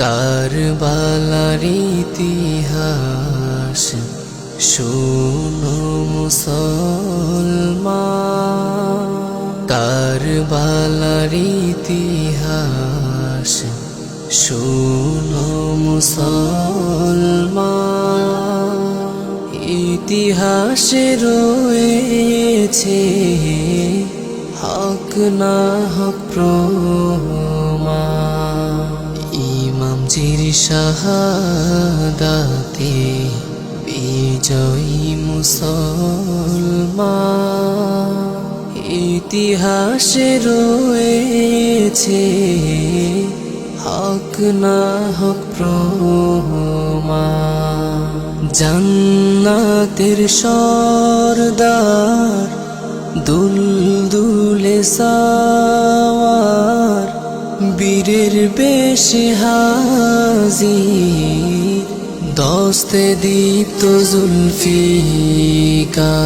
কারবালার ইতিহাস? শোনো মুসলমান কারবালার ইতিহাস? শোনো মুসলমান ইতিহাসে রয়েছে হক না হক প্রমাণ ইমামজির শাহাদাতে বিজয়ী মুসলমান। ইতিহাসে রয়েছে হক না হক প্রমাণ। জান্নাতের সরদার দুল দুলে সাওয়ার বীরের বেশে হাজি, দস্তে দীপ্ত জুলফিকা,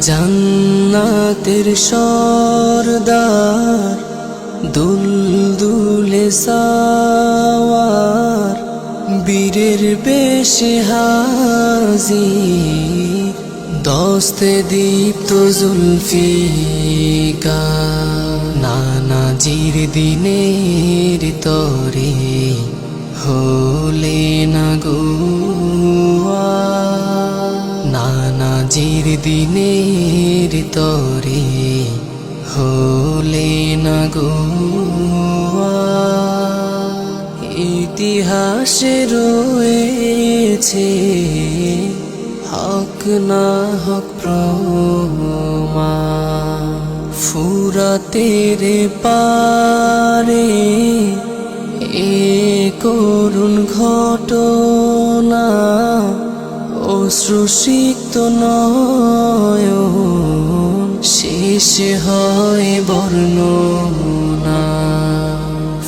জান্নাতের সরদার দুল দুলে সাওয়ার, বীরের বেশে হাজি, দস্তে দীপ্ত জুলফিকা। নানাজির দিনের তরে হলে না গোয়া নানাজির দিনের তরে হলে না গোয়া ইতিহাসে রয়েছে হক না হক প্রমাণ ফুরাতের পারে এ করুণ ঘটনা, অশ্রুসিক্ত নয়ন, শেষ হয় বর্ণনা।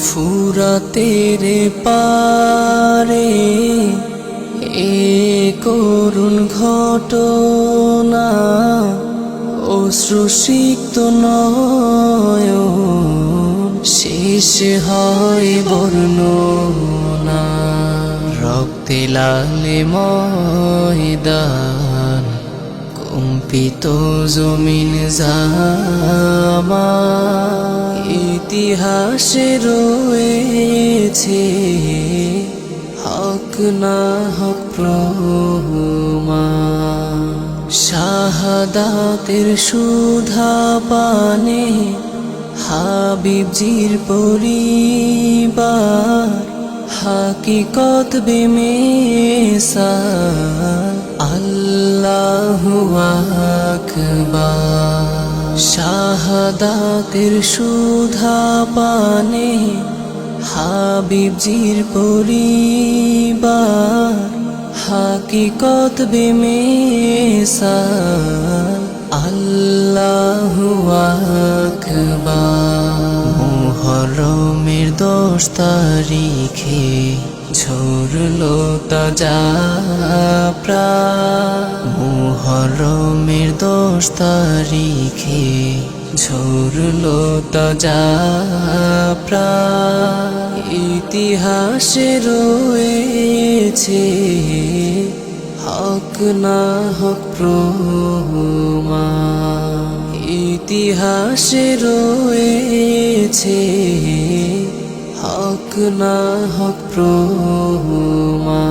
ফুরাতের পারে এ করুণ ঘটনা অশ্রুসিক্ত নয়ন, শেষ হয় বর্ণনা। রক্তে লালে ময়দান, কম্পিত জমিন জামা। ইতিহাসে রয়েছে হক না হক প্রমাণ। শাহাদাতের সুধা পানে হাবিবজির পরিবার হাকিকত বেমেসার আল্লাহু আকবার। শাহাদাতের সুধা পানে হাবিবজির পরিবার হাকিকত বেমেসার আল্লাহু আকবার। মুহরমের দশ তারিখে ঝরলো তাজা মুহরমের দশ তারিখে ঝরলো তাজা ইতিহাসে রয়েছে হক না হক প্রমাণ, ইতিহাসে রয়েছে। হক না হক প্রমাণ,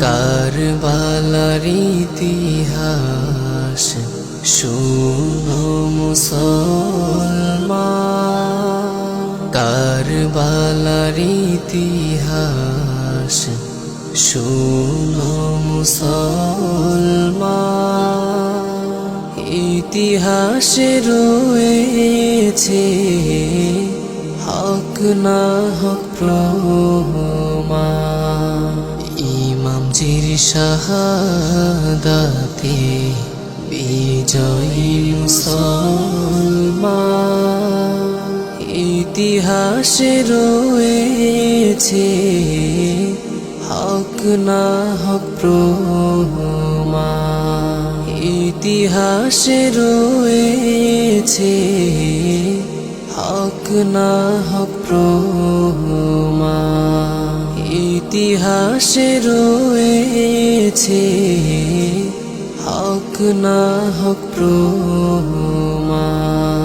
কারবালার ইতিহাস শুনো মুসলমান। কারবালার ইতিহাস শুনো মুসলমান ইতিহাসে রয়েছে হক না হক প্রমাণ। ইমামজির শাহাদাতে বিজয়ী মুসলমান ইতিহাসে রয়েছে হক না হক প্রমাণ। ইতিহাসে রয়েছে হক না হক প্রমাণ। ইতিহাসে রয়েছে হক না হক প্রমাণ।